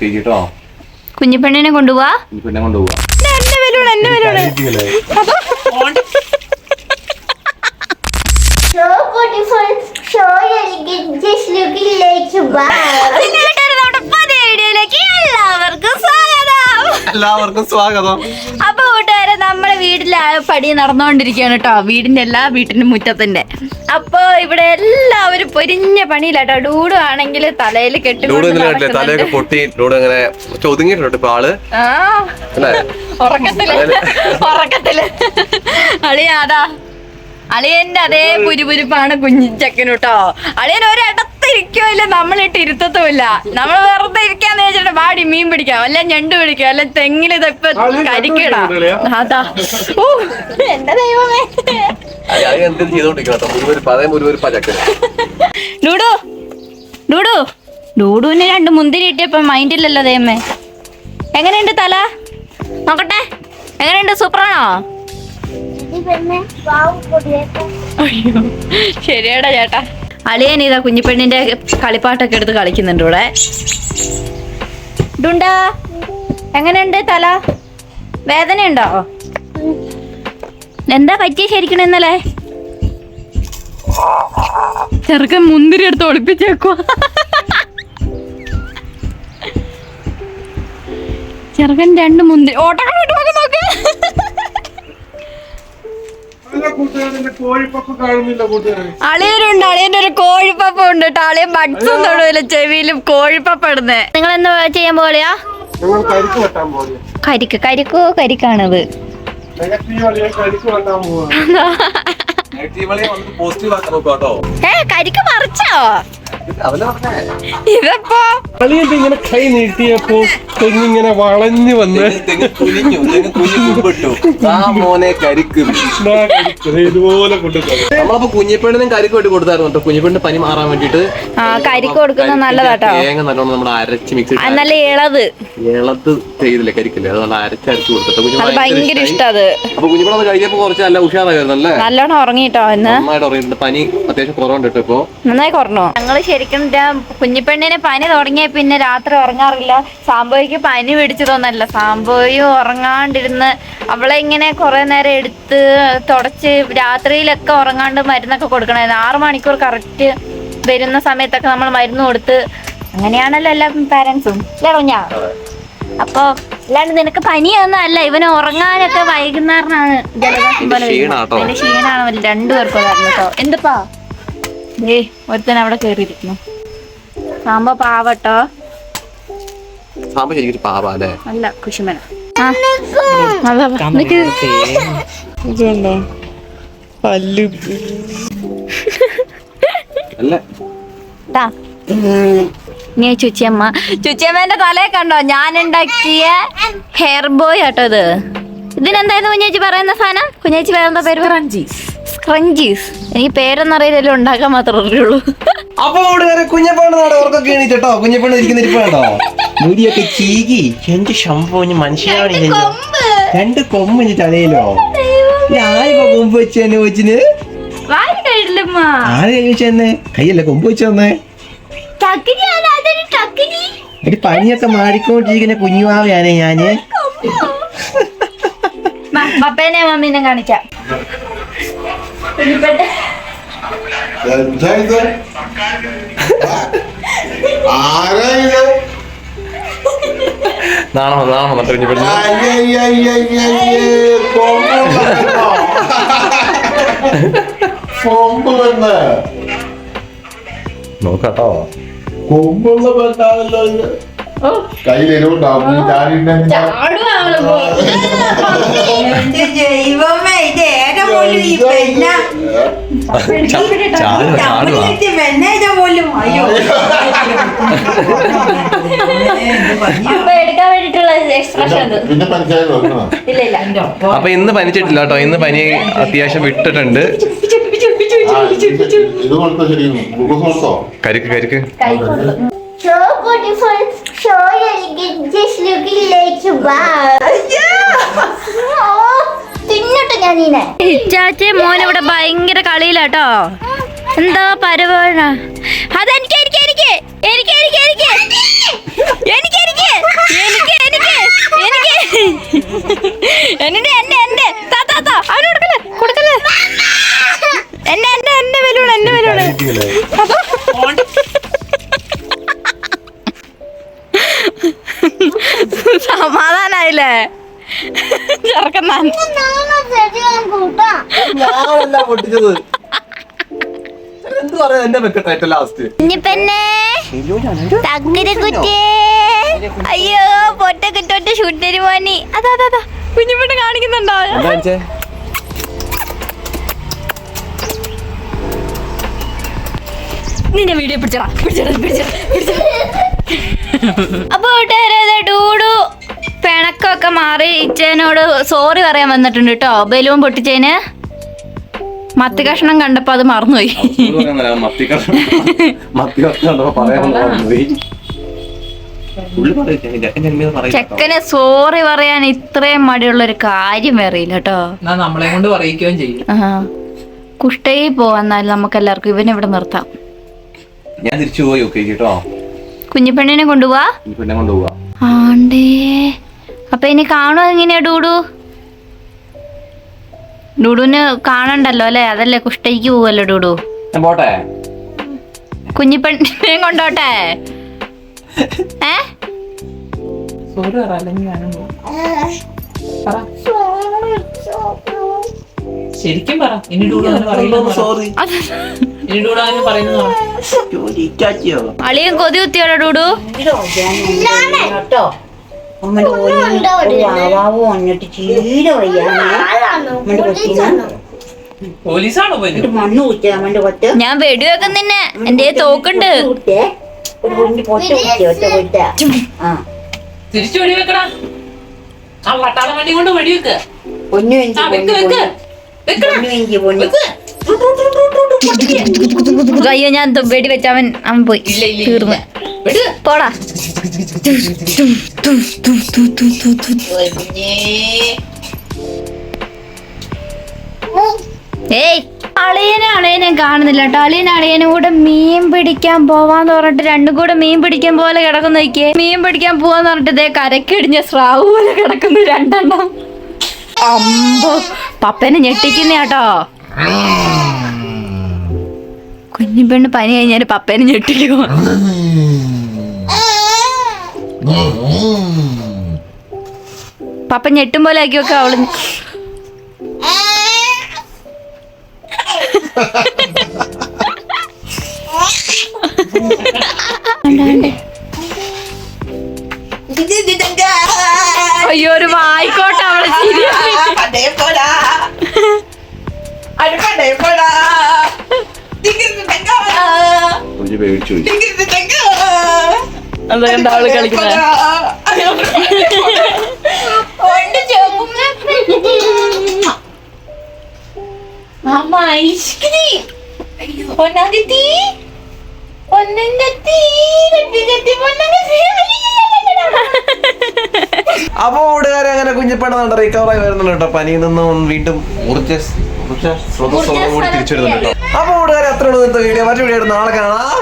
ചെയ്തിട്ടോ കുഞ്ഞിപ്പെണ്ണിനെ കൊണ്ടുപോവാ? എന്റെ എന്റെ എല്ലാവർക്കും സ്വാഗതം. അപ്പൊ കൂട്ടുകാരെ നമ്മുടെ വീട്ടിലെ പടി നടന്നുകൊണ്ടിരിക്കുകയാണ് കേട്ടോ. വീടിന്റെ എല്ലാ വീട്ടിന്റെ മുറ്റത്തിന്റെ. അപ്പൊ ഇവിടെ എല്ലാവരും പൊരിഞ്ഞ പണിയിലാട്ടോ. ഡൂഡു ആണെങ്കിൽ തലയിൽ കെട്ടി തലയൊക്കെ പൊട്ടി. അങ്ങനെ ഒതുങ്ങിയിട്ടുണ്ട് ഇപ്പൊ ആൾ. ഉറക്കത്തിൽ. ഉറക്കത്തിൽ. അളിയാടാ അളിയന്റെ അതേ പുരിപുരിപ്പാണ് കുഞ്ഞിച്ചക്കന് കേട്ടോ അളിയൻ ഒരിടത്ത് ഇരിക്കുമില്ല നമ്മളിട്ട് ഇരുത്തത്തുമില്ല. നമ്മൾ വെറുതെ ഇരിക്കാന്ന് വെച്ചിട്ട് വാടി മീൻ പിടിക്കാം. അല്ല ഞണ്ട് പിടിക്കാം. അല്ലെ തെങ്ങിൽ ഇതൊക്കെ കരിക്കടാ. അതാ. ഓ എന്റെ ദൈവമേ. രണ്ട് മുന്തിരി കിട്ടിയപ്പോ മൈൻഡില്ലല്ലോ ദൈവമേ. എങ്ങനെയുണ്ട് തല? നോക്കട്ടെ. എങ്ങനെയുണ്ട്? സൂപ്പറാണോ. അയ്യോ ശരിയാടാ ചേട്ടാ. അളിയൻ ഇതാ കുഞ്ഞിപ്പെണ്ണിന്റെ കളിപ്പാട്ടൊക്കെ എടുത്ത് കളിക്കുന്നുണ്ട് ഇവിടെ. എങ്ങനെയുണ്ട് തല? വേദനയുണ്ടോ? എന്താ പറ്റിയ ശരിക്കണം ഇന്നലെ? ചെറുക്കൻ മുന്തിരി എടുത്ത് ഒളിപ്പിച്ചേക്കുവാ. ചെറുക്കൻ രണ്ട് മുന്തിരി ഓട്ടം നോക്ക്. അളിയനുണ്ട് അളിയന്റെ ഒരു കോഴിപ്പപ്പ ഉണ്ട് കേട്ടോ അളിയൻ ബഡ്സും തൊടുവില്ല ചെവിയിലും കോഴിപ്പപ്പ ഇടുന്നേ. നിങ്ങൾ എന്താ ചെയ്യാൻ പോലെയാ കരിക്ക് കരിക്കോ കരിക്കാണത്? ഏ കരിക്ക് മറിച്ചോ? ഇതപ്പോ? ഇങ്ങനെ കൈ നീട്ടിയപ്പോ തെങ്ങിങ്ങനെ വളഞ്ഞു വന്ന് തെങ്ങ് കുനിഞ്ഞു തെങ്ങ് കുഞ്ഞു കുമ്പിട്ടു. ആ മോനെ കരിക്ക്. ഇതുപോലെ നമ്മളപ്പോ കുഞ്ഞിപ്പെണ്ണിനും കരിക്ക് വേണ്ടി കൊടുത്തായിരുന്നു കേട്ടോ. കുഞ്ഞിപ്പെണ്ണിന് പനി മാറാൻ വേണ്ടിട്ട് ആ കരിക്ക് കൊടുക്കുന്നത് നല്ലതാട്ടോ. തേങ്ങ നല്ലോണം നമ്മൾ അരച്ച് മിക്സ് നല്ല ഇളത്. ഇളത് ചെയ്തില്ലേ കരിക്കില്ലേ? അത് നല്ല അരച്ചരച്ച് കൊടുത്തിട്ട് കുഞ്ഞു അത് ഭയങ്കര ഇഷ്ടം അത് അപ്പൊ കുഞ്ഞിപ്പണത് കഴിഞ്ഞപ്പോ കുറച്ച് നല്ല ഉഷാറായിരുന്നു അല്ലേ? നല്ലോണം ഉറങ്ങിട്ടോ ഇന്ന്? നന്നായിട്ട് അറിയുന്നുണ്ട് പനി അത്യാവശ്യം കുറവുണ്ട് ഇപ്പൊ. നന്നായി കുറഞ്ഞോ? ഞങ്ങൾ ശരിക്കും കുഞ്ഞിപ്പെണ്ണിന് പനി തുടങ്ങിയ പിന്നെ രാത്രി ഉറങ്ങാറില്ല. സാമ്പോയ്ക്ക് പനി പിടിച്ചതൊന്നല്ല. സാമ്പോയും ഉറങ്ങാണ്ടിരുന്ന് അവളെ ഇങ്ങനെ കുറെ നേരം എടുത്ത് തുടച്ച് രാത്രിയിലൊക്കെ ഉറങ്ങാണ്ട് മരുന്നൊക്കെ കൊടുക്കണമായിരുന്നു. ആറ് മണിക്കൂർ കറക്റ്റ് വരുന്ന സമയത്തൊക്കെ നമ്മൾ മരുന്ന് കൊടുത്ത് അങ്ങനെയാണല്ലോ എല്ലാ പാരൻസും അല്ലേ കുഞ്ഞാ? അപ്പൊ അല്ലാണ്ട് നിനക്ക് പനിയൊന്നും അല്ല. ഇവന് ഉറങ്ങാനൊക്കെ വൈകുന്നേരനാണ് ജലദോഷം പോലെ ക്ഷീണാട്ടോ. അതിന്റെ ക്ഷീണാണ്. രണ്ടു പേർക്കും കേട്ടോ. എന്തപ്പാ? ഏ ഒരുത്തൻ അവിടെ കേറിയിരിക്കുന്നു. സാമ്പ പാവട്ടോ. സാമ്പ ശരിക്കും പാവ അല്ലേ? അല്ല. കുശുമന നീ ചുച്ചിയമ്മ. ചുച്ചിയമ്മേന്റെ തലേ കണ്ടോ? ഞാൻ ഉണ്ടാക്കിയ ഹെയർ ബോയ് ആട്ടോ ഇത്. ഇതിനെന്തായിരുന്നു കുഞ്ഞേച്ചി പറയുന്ന സാധനം? കുഞ്ഞേച്ചി വേറെന്താ പേര് സ്ക്രഞ്ചീസ് സ്ക്രഞ്ചീസ് എനിക്ക് പേരൊന്നും അറിയില്ലല്ലോ ഉണ്ടാക്കാൻ മാത്രമേ അറിയുള്ളൂ. അപ്പൊ കുഞ്ഞപ്പണ്ണ ഓർക്കൊക്കെ എണീറ്റോ കുഞ്ഞപ്പണ്ണ ഇരിക്കുന്ന മുടിയൊക്കെ ചീകി. എന്റെ ശമ്പോ മനുഷ്യനാണ് രണ്ട് കൊമ്പിന് തലയിലോ? കൊമ്പ് വെച്ച് തന്നെ വെച്ചിന്? വാരി കഴിയില്ലമ്മ. ആര് കൈ വെച്ച് തന്നെ? കൈയല്ല കൊമ്പ് വെച്ച് തന്നെ? ടക്കിനി ആണ്, അതൊരു ടക്കിനി. ഒരു പനിയൊക്കെ മാറിക്കൊണ്ടിരിക്കുന്ന കുഞ്ഞുവാവയാണ് ഞാൻ. പപ്പേനെ മമ്മീനെ കാണിക്കാം. എന്താ ഇത് ആരാ ഇത് നാണോ നാണോ വന്നോ? കൊമ്പ് വന്ന്. നോക്കാട്ടോ. കൊമ്പുള്ള പെണ്ണാണല്ലോ ഇത്. കയ്യിലെരുണ്ടാവും ജൈവമേ ഇത് അപ്പൊ ഇന്ന് പനിച്ചിട്ടില്ല കേട്ടോ. ഇന്ന് പനി അത്യാവശ്യം വിട്ടിട്ടുണ്ട്. കരുക്ക് കരിക്ക്. So beautiful, so elegant, just looking like a Yeah! Oh, തിന്നട്ടെ ഇവിടെ ഭയങ്കര കളിയിലാട്ടോ. എന്താ പരിപാടി അതെനിക്ക് എനിക്ക് എനിക്ക് എനിക്ക് എനിക്ക് എനിക്ക് എനിക്ക്. എനിക്ക് എന്നെ എന്നെ അവന് കൊടുക്കല്ലേ കൊടുക്കല്ലേ? എന്നെ എന്റെ ബലൂൺ സമാധാനായില്ലേ? ചെറുക്കന്നാൻ കൂട്ടാ ഞാനല്ല പൊട്ടിച്ചത്? എന്ത് പറയാ എന്റെ വെക്കട്ടെ ലാസ്റ്റ് തക്കര അയ്യോ പൊട്ട കുറ്റൊറ്റ ഷൂട്ടര് പോനി അതാ അതാ കാണിക്കുന്നുണ്ടോ? നിന്നെ വീഡിയോ പിടിച്ചടാ പിടിച്ചടാ പിടിച്ചടാ പിടിച്ചടാ. അപ്പൊ കൂട്ടുകാരെ ഡൂഡു. പിണക്കമൊക്കെ മാറി ഇച്ചേനോട് സോറി പറയാൻ വന്നിട്ടുണ്ട് കേട്ടോ ബലൂൺ പൊട്ടിച്ചേന് മത്തി കഷ്ണം കണ്ടപ്പോ അത് മറന്നുപോയി. ചെക്കന് സോറി പറയാൻ ഇത്രയും മടിയുള്ള ഒരു കാര്യം വേറെയില്ല കേട്ടോ നമ്മളെ കൊണ്ട് പറയിക്കുകയും ചെയ്യും. നമുക്ക് എല്ലാവർക്കും ഇവനെ ഇവിടെ നിർത്താം. ഞാൻ തിരിച്ചു പോയി ഓക്കെ കേട്ടോ? കുഞ്ഞിപ്പെണ്ണിനെ കൊണ്ടുപോവാ. ആണ്ടേ. അപ്പൊ ഇനി കാണുമോ എങ്ങനെയാ ഡൂഡു? ഡൂഡുവിന് കാണണ്ടല്ലോ അല്ലേ? അതല്ലേ കുഷ്ടയ്ക്ക് പോവല്ലോ ഡൂഡു. ഞാൻ പോട്ടെ? കുഞ്ഞിപ്പെണ്ണിനെ കൊണ്ടോട്ടെ? ഏ? ശരിക്കും പറ. ഇനി. അളിയും കൊതി കുത്തിയോടോ ഡൂഡു? കേട്ടോ. അമ്മയുടെ ഒരു വാവാവ് ചീര വയ്യാണേ അമ്മയുടെ കൊച്ചിന് പോലീസാണോ? മണ്ണ് അമ്മന്റെ കൊത്ത് ഞാൻ വെടിവെക്കും നിന്നെ. എന്റെ തോക്കുണ്ട്? തിരിച്ചു വെടിവെക്കടാ. ആ പട്ടാള വണ്ടി കൊണ്ട് വെടിവെക്ക്. പൊന്നു എനിക്ക് പൊന്നു. അയ്യോ ഞാൻ വെടി വെച്ചവൻ അവൻ പോയി. തീർന്നു. പോടാ. ഏയ് അളിയനെ അളിയനെ കാണുന്നില്ല കേട്ടോ. അളിയൻ അളിയനും കൂടെ മീൻ പിടിക്കാൻ പോവാന്ന് പറഞ്ഞിട്ട് രണ്ടും കൂടെ മീൻ പിടിക്കാൻ പോലെ കിടക്കുന്ന നോക്കിയേ. മീൻ പിടിക്കാൻ പോവാന്ന് പറഞ്ഞിട്ട് ഇതേ കരക്കിടിഞ്ഞ സ്രാവ് പോലെ കിടക്കുന്നു രണ്ടെണ്ണം. അമ്പോ പപ്പനെ ഞെട്ടിക്കുന്ന കേട്ടോ. കുഞ്ഞു പെണ്ണ് പനി കഴിഞ്ഞാൽ പപ്പനെ ഞെട്ടിക്കുമോ പപ്പ ഞെട്ടും പോലെ ആക്കി വെക്ക അവൾ. അയ്യോ ഒരു വായിക്കോട്ടെ അവളെ ചിരി പേടിച്ചു പോയി. അതുകൊണ്ട് അവൾ കളിക്കുന്നത് അമ്മ ഐസ്ക്രീം പൊന്നാങ്കത്തി പൊന്നങ്കത്തി അപ്പൊ ഓടുകാരെ അങ്ങനെ കുഞ്ഞിപ്പെണ്ണ റിക്കവറായി വരുന്നുണ്ട് കേട്ടോ. പനിയിൽ നിന്നും വീണ്ടും ഊർജ ഊർജ സ്രോതസ്സോടും കൂടി തിരിച്ചു വരുന്നുണ്ട് കേട്ടോ. അപ്പൊ ഓടുകാരെ അത്ര വീഡിയോ. മറ്റു വീഡിയോ നാളെ കാണാം.